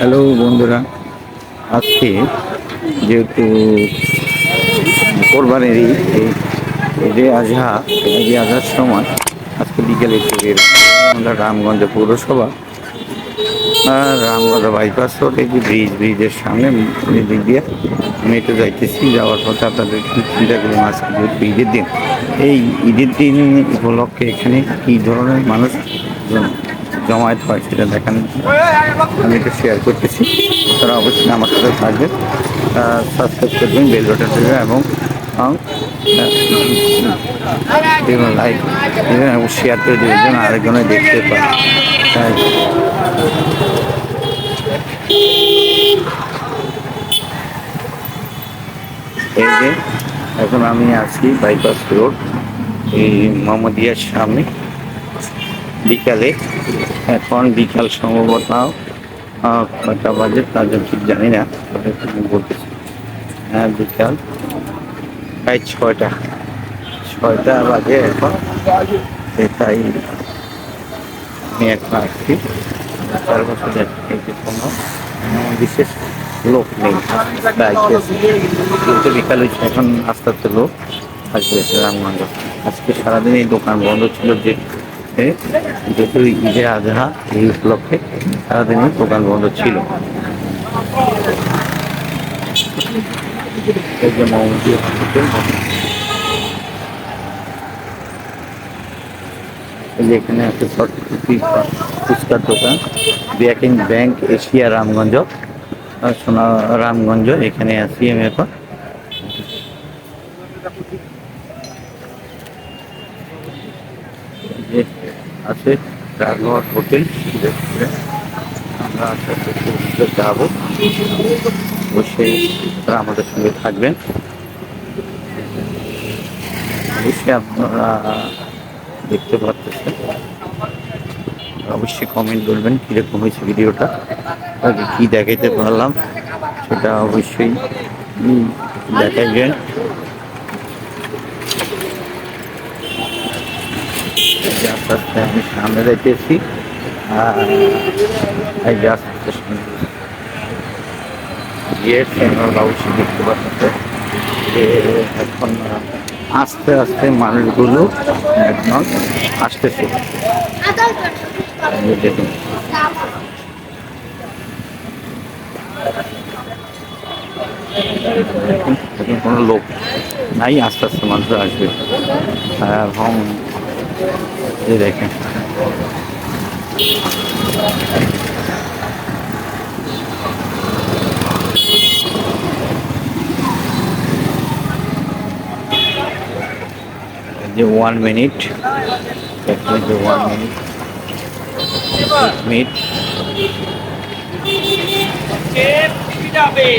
Hello বন্ধুরা, আজকে যেহেতু কোরবানির ঈদ আজহা ঈদে আজহার সময় আজকে বিকেলে আমরা রামগঞ্জ পৌরসভা আর রামগঞ্জ বাইপাস রোড যে ব্রিজ, ব্রিজের সামনে দিক দিয়ে আমি একটু যাইতেছি, যাওয়ার পথে আপনাদের চিন্তা করলাম আজকে যেহেতু ঈদের দিন। এই ঈদের দিন উপলক্ষে এখানে কী ধরনের মানুষ জমায়েত হয়, সেটা দেখান। আমি একটু শেয়ার করতেছি। তারা অবশ্যই আমার সাথে থাকবেন সাবস্ক্রাইব করবেন বেল বাটন এবং লাইক দেবেন এবং শেয়ার করে দেবেন যেন আরেকজনে দেখতে পায়। এই যে, এখন আমি আছি বাইপাস রোড এই মোহাম্মদিয়ার সামনে। বিকালে। এখন বিকাল সম্ভবত কটা বাজে, তার জন্য ঠিক জানি না বলতেছি। হ্যাঁ বিকাল। প্রায় ছয়টা। ছয়টা বাজে এখন। তাই আমি এখন আসছি। চার বছর কোনো বিশেষ লোক নেই। কিন্তু বিকালে এখন আস্তে আস্তে লোক। আসবে রামগঞ্জ। আজকে সারাদিন এই দোকান বন্ধ ছিল যে এ, যেহেতু ঈদে আজহা এই উপলক্ষে সারাদিনই দোকান বন্ধ ছিল। এখানে সরস্বতী ফুচকার দোকান ব্যাকিং ব্যাংক এশিয়া রামগঞ্জ। সোনা রামগঞ্জ এখানে আছি আমি এখন। যে আছে রাঘর হোটেল। আমরা আস্তে আস্তে যাব। অবশ্যই তারা আমাদের সঙ্গে থাকবেন। অবশ্যই আপনারা দেখতে পাচ্ছেন অবশ্যই কমেন্ট করবেন কীরকম হয়েছে ভিডিওটা। আগে কী দেখাইতে পারলাম, সেটা অবশ্যই দেখাইবেন এই যে আস্তে আস্তে আমি সামনে। আস্তে দেখতে এখন আস্তে আস্তে মানুষগুলো একদম আসতেছে। দেখুন। এখন কোনো লোক নাই, আস্তে আস্তে মানুষ আসবে। এবং এই দেখেন এই যে ওয়ান মিনিট এখানে যে ওয়ান মিনিট মিনিট যাবে